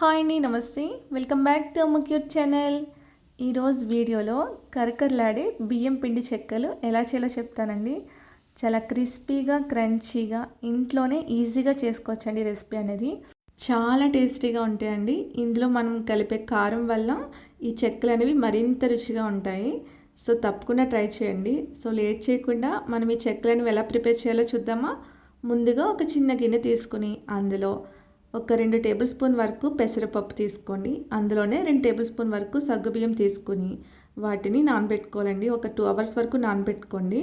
Hi అండి నమస్తే. Welcome back to అమ్మ క్యూట్ ఛానల్ ఈరోజు వీడియోలో కరకరలాడే బియ్యం పిండి చెక్కలు ఎలా చేయాలో చెప్తానండి. చాలా క్రిస్పీగా క్రంచీగా ఇంట్లోనే ఈజీగా చేసుకోవచ్చండి రెసిపీ అనేది. చాలా టేస్టీగా ఉంటాయండి. ఇందులో మనం కలిపే కారం వల్ల ఈ చెక్కలు అనేవి మరింత రుచిగా ఉంటాయి. సో తప్పకుండా ట్రై చేయండి. సో లేట్ చేయకుండా మనం ఈ చెక్కలను ఎలా ప్రిపేర్ చేయాలో చూద్దామా? ముందుగా ఒక చిన్న గిన్నె తీసుకుని అందులో ఒక రెండు టేబుల్ స్పూన్ వరకు పెసరపప్పు తీసుకోండి అందులోనే రెండు టేబుల్ స్పూన్ వరకు సగ్గుబియ్యం తీసుకుని వాటిని నానబెట్టుకోవాలండి. ఒక టూ అవర్స్ వరకు నానబెట్టుకోండి.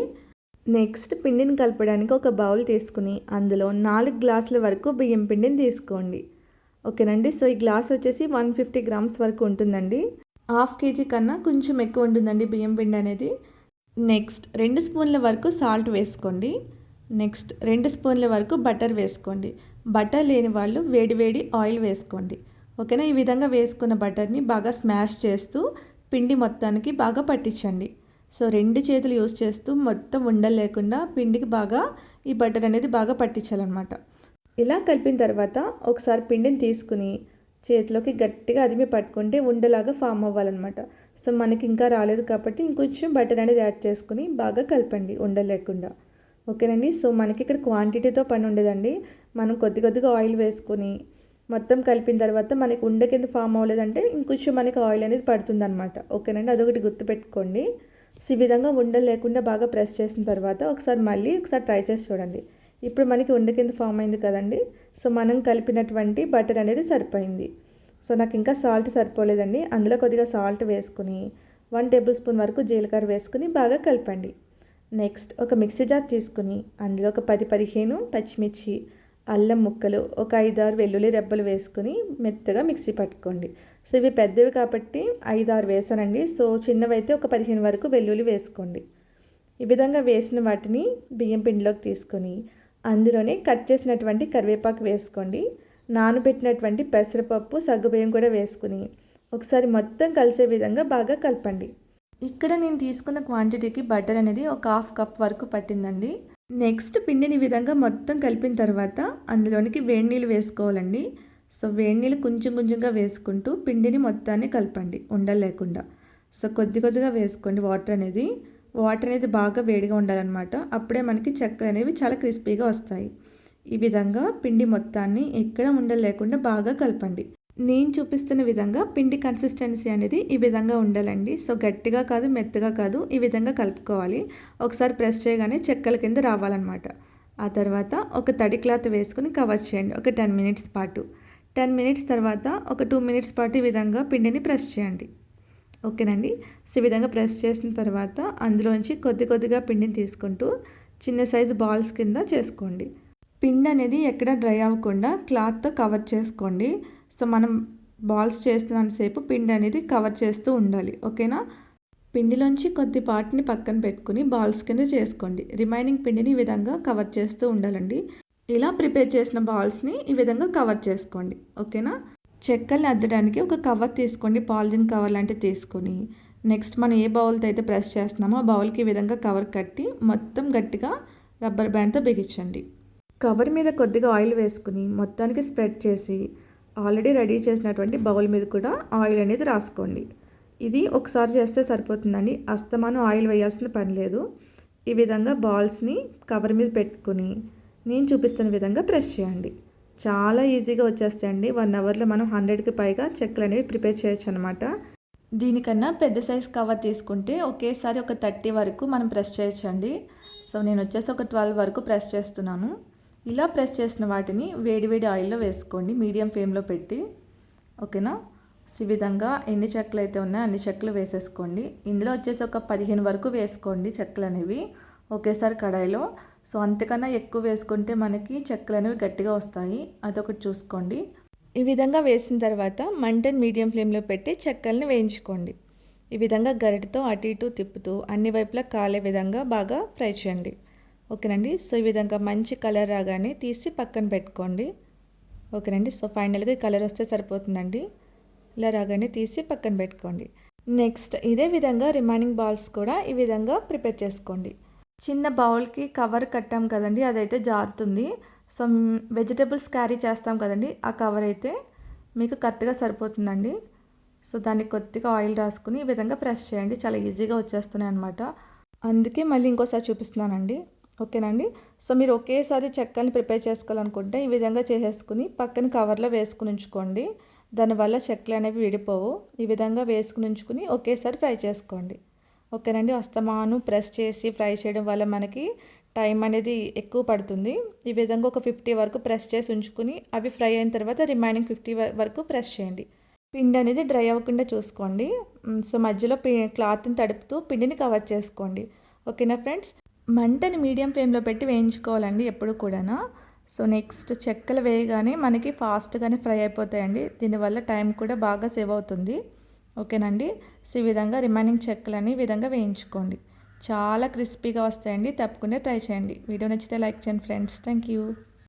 నెక్స్ట్ పిండిని కలపడానికి ఒక బౌల్ తీసుకుని అందులో నాలుగు గ్లాసుల వరకు బియ్యం పిండిని తీసుకోండి. ఓకేనండి? సో ఈ గ్లాస్ వచ్చేసి వన్ ఫిఫ్టీ గ్రామ్స్ వరకు ఉంటుందండి. హాఫ్ కేజీ కన్నా కొంచెం ఎక్కువ ఉంటుందండి బియ్యం పిండి అనేది. నెక్స్ట్ రెండు స్పూన్ల వరకు సాల్ట్ వేసుకోండి. నెక్స్ట్ రెండు స్పూన్ల వరకు బటర్ వేసుకోండి. బటర్ లేని వాళ్ళు వేడి వేడి ఆయిల్ వేసుకోండి. ఓకేనా? ఈ విధంగా వేసుకున్న బటర్ని బాగా స్మాష్ చేస్తూ పిండి మొత్తానికి బాగా పట్టించండి. సో రెండు చేతులు యూస్ చేస్తూ మొత్తం ఉండలు లేకుండా పిండికి బాగా ఈ బటర్ అనేది బాగా పట్టించాలన్నమాట. ఇలా కలిపిన తర్వాత ఒకసారి పిండిని తీసుకుని చేతిలోకి గట్టిగా అదిమి పట్టుకుంటే ఉండలాగా ఫామ్ అవ్వాలన్నమాట. సో మనకి ఇంకా రాలేదు కాబట్టి ఇంకొంచెం బటర్ అనేది యాడ్ చేసుకుని బాగా కలపండి ఉండలేకుండా. ఓకేనండి. సో మనకి ఇక్కడ క్వాంటిటీతో పని ఉండదండి మనం కొద్ది కొద్దిగా ఆయిల్ వేసుకొని మొత్తం కలిపిన తర్వాత మనకి ఉండ కింద ఫామ్ అవ్వలేదంటే ఇంకొంచెం మనకి ఆయిల్ అనేది పడుతుందన్నమాట. ఓకేనండి. అదొకటి గుర్తుపెట్టుకోండి. సో ఈ విధంగా ఉండలు లేకుండా బాగా ప్రెస్ చేసిన తర్వాత ఒకసారి మళ్ళీ ఒకసారి ట్రై చేసి చూడండి. ఇప్పుడు మనకి ఉండ కింద ఫామ్ అయింది కదండి. సో మనం కలిపినటువంటి బటర్ అనేది సరిపోయింది. సో నాకు ఇంకా సాల్ట్ సరిపోలేదండి. అందులో కొద్దిగా సాల్ట్ వేసుకుని వన్ టేబుల్ స్పూన్ వరకు జీలకర్ర వేసుకుని బాగా కలపండి. నెక్స్ట్ ఒక మిక్సీ జార్ తీసుకుని అందులో ఒక పది పదిహేను పచ్చిమిర్చి అల్లం ముక్కలు ఒక ఐదారు వెల్లుల్లి రెబ్బలు వేసుకుని మెత్తగా మిక్సీ పట్టుకోండి. సో ఇవి పెద్దవి కాబట్టి ఐదారు వేసానండి. సో చిన్నవి అయితే ఒక పదిహేను వరకు వెల్లుల్లి వేసుకోండి. ఈ విధంగా వేసిన వాటిని బియ్యం పిండిలోకి తీసుకొని అందులోనే కట్ చేసినటువంటి కరివేపాకు వేసుకోండి. నానబెట్టినటువంటి పెసరపప్పు సగ్గుబియ్యం కూడా వేసుకుని ఒకసారి మొత్తం కలిసే విధంగా బాగా కలపండి. ఇక్కడ నేను తీసుకున్న క్వాంటిటీకి బటర్ అనేది ఒక హాఫ్ కప్ వరకు పట్టిందండి. నెక్స్ట్ పిండిని ఈ విధంగా మొత్తం కలిపిన తర్వాత అందులోనికి వేడి నీళ్ళు వేసుకోవాలండి. సో వేడి నీళ్ళు కొంచెం కొంచెంగా వేసుకుంటూ పిండిని మొత్తాన్ని కలపండి ఉండలేకుండా సో కొద్ది కొద్దిగా వేసుకోండి వాటర్ అనేది. వాటర్ అనేది బాగా వేడిగా ఉండాలన్నమాట. అప్పుడే మనకి చక్కెర అనేవి చాలా క్రిస్పీగా వస్తాయి. ఈ విధంగా పిండి మొత్తాన్ని ఎక్కడ ఉండలేకుండా బాగా కలపండి. నేను చూపిస్తున్న విధంగా పిండి కన్సిస్టెన్సీ అనేది ఈ విధంగా ఉండాలండి. సో గట్టిగా కాదు మెత్తగా కాదు ఈ విధంగా కలుపుకోవాలి. ఒకసారి ప్రెస్ చేయగానే చెక్కల కింద రావాలన్నమాట. ఆ తర్వాత ఒక తడి క్లాత్ వేసుకుని కవర్ చేయండి ఒక టెన్ మినిట్స్ పాటు. టెన్ మినిట్స్ తర్వాత ఒక టూ మినిట్స్ పాటు ఈ విధంగా పిండిని ప్రెస్ చేయండి. ఓకేనండి? సో ఈ విధంగా ప్రెస్ చేసిన తర్వాత అందులోంచి కొద్ది కొద్దిగా పిండిని తీసుకుంటూ చిన్న సైజు బాల్స్ కింద చేసుకోండి. పిండి అనేది ఎక్కడ డ్రై అవ్వకుండా క్లాత్తో కవర్ చేసుకోండి. సో మనం బాల్స్ చేస్తున్నంతసేపు పిండి అనేది కవర్ చేస్తూ ఉండాలి ఓకేనా? పిండిలోంచి కొద్ది పాటిని పక్కన పెట్టుకుని బాల్స్ కింద చేసుకోండి. రిమైనింగ్ పిండిని ఈ విధంగా కవర్ చేస్తూ ఉండాలండి. ఇలా ప్రిపేర్ చేసిన బాల్స్ని ఈ విధంగా కవర్ చేసుకోండి ఓకేనా? చెక్కల్ని అద్దడానికి ఒక కవర్ తీసుకోండి పాలిథిన్ కవర్ లాంటివి తీసుకొని. నెక్స్ట్ మనం ఏ బౌల్తో అయితే ప్రెస్ చేస్తున్నామో ఆ బౌల్కి ఈ విధంగా కవర్ కట్టి మొత్తం గట్టిగా రబ్బర్ బ్యాండ్తో బిగించండి. కవర్ మీద కొద్దిగా ఆయిల్ వేసుకుని మొత్తానికి స్ప్రెడ్ చేసి ఆల్రెడీ రెడీ చేసినటువంటి బౌల్ మీద కూడా ఆయిల్ అనేది రాసుకోండి. ఇది ఒకసారి చేస్తే సరిపోతుందండి. అస్తమానం ఆయిల్ వేయాల్సిన పని లేదు. ఈ విధంగా బాల్స్ని కవర్ మీద పెట్టుకుని నేను చూపిస్తున్న విధంగా ప్రెస్ చేయండి. చాలా ఈజీగా వచ్చేస్తాయండి. వన్ అవర్లో మనం హండ్రెడ్కి పైగా చెక్కలు అనేవి ప్రిపేర్ చేయొచ్చు అనమాట దీనికన్నా పెద్ద సైజ్ కవర్ తీసుకుంటే ఒకేసారి ఒక థర్టీ వరకు మనం ప్రెస్ చేయొచ్చండి. సో నేను వచ్చేసి ఒక ట్వెల్వ్ వరకు ప్రెస్ చేస్తున్నాను. ఇలా ప్రెస్ చేసిన వాటిని వేడివేడి ఆయిల్లో వేసుకోండి. మీడియం ఫ్లేమ్లో పెట్టి ఓకేనా? ఈ విధంగా ఎన్ని చెక్కలు అయితే ఉన్నాయో అన్ని చెక్కలు వేసేసుకోండి. ఇందులో వచ్చేసి ఒక పదిహేను వరకు వేసుకోండి చెక్కలు అనేవి ఒకేసారి కడాయిలో. సో అంతకన్నా ఎక్కువ వేసుకుంటే మనకి చెక్కలు అనేవి గట్టిగా వస్తాయి. అదొకటి చూసుకోండి. ఈ విధంగా వేసిన తర్వాత మంటని మీడియం ఫ్లేమ్లో పెట్టి చెక్కల్ని వేయించుకోండి. ఈ విధంగా గరిటతో అటు ఇటు తిప్పుతూ అన్ని వైపులా కాలే విధంగా బాగా ఫ్రై చేయండి. ఓకేనండి. సో ఈ విధంగా మంచి కలర్ రాగానే తీసి పక్కన పెట్టుకోండి. ఓకేనండి. సో ఫైనల్గా కలర్ వస్తే సరిపోతుందండి. ఇలా రాగానే తీసి పక్కన పెట్టుకోండి. నెక్స్ట్ ఇదే విధంగా రిమైనింగ్ బాల్స్ కూడా ఈ విధంగా ప్రిపేర్ చేసుకోండి. చిన్న బౌల్కి కవర్ కట్టాం కదండి అదైతే జారుతుంది. సో వెజిటబుల్స్ క్యారీ చేస్తాం కదండి ఆ కవర్ అయితే మీకు కరెక్ట్గా సరిపోతుందండి. సో దాన్ని కొద్దిగా ఆయిల్ రాసుకుని ఈ విధంగా ప్రెస్ చేయండి. చాలా ఈజీగా వచ్చేస్తున్నాయి అనమాట అందుకే మళ్ళీ ఇంకోసారి చూపిస్తున్నానండి. ఓకేనండి? సో మీరు ఒకేసారి చెక్కల్ని ప్రిపేర్ చేసుకోవాలనుకుంటే ఈ విధంగా చేసేసుకుని పక్కన కవర్లో వేసుకుని ఉంచుకోండి. దానివల్ల చెక్కలు అనేవి విడిపోవు. ఈ విధంగా వేసుకుని ఉంచుకుని ఒకేసారి ఫ్రై చేసుకోండి. ఓకేనండి? అస్తమాను ప్రెస్ చేసి ఫ్రై చేయడం వల్ల మనకి టైం అనేది ఎక్కువ పడుతుంది. ఈ విధంగా ఒక ఫిఫ్టీ వరకు ప్రెస్ చేసి ఉంచుకుని అవి ఫ్రై అయిన తర్వాత రిమైనింగ్ ఫిఫ్టీ వరకు ప్రెస్ చేయండి. పిండి అనేది డ్రై అవ్వకుండా చూసుకోండి. సో మధ్యలో పి క్లాత్ని తడుపుతూ పిండిని కవర్ చేసుకోండి. ఓకేనా ఫ్రెండ్స్? మంటని మీడియం ఫ్లేమ్లో పెట్టి వేయించుకోవాలండి ఎప్పుడు కూడానా. సో నెక్స్ట్ చెక్కలు వేయగానే మనకి ఫాస్ట్గానే ఫ్రై అయిపోతాయండి. దీనివల్ల టైం కూడా బాగా సేవ్ అవుతుంది. ఓకేనండి? సో ఈ విధంగా రిమైనింగ్ చెక్కలని ఈ విధంగా వేయించుకోండి. చాలా క్రిస్పీగా వస్తాయండి. తప్పకుండా ట్రై చేయండి. వీడియో నచ్చితే లైక్ చేయండి ఫ్రెండ్స్. Thank you.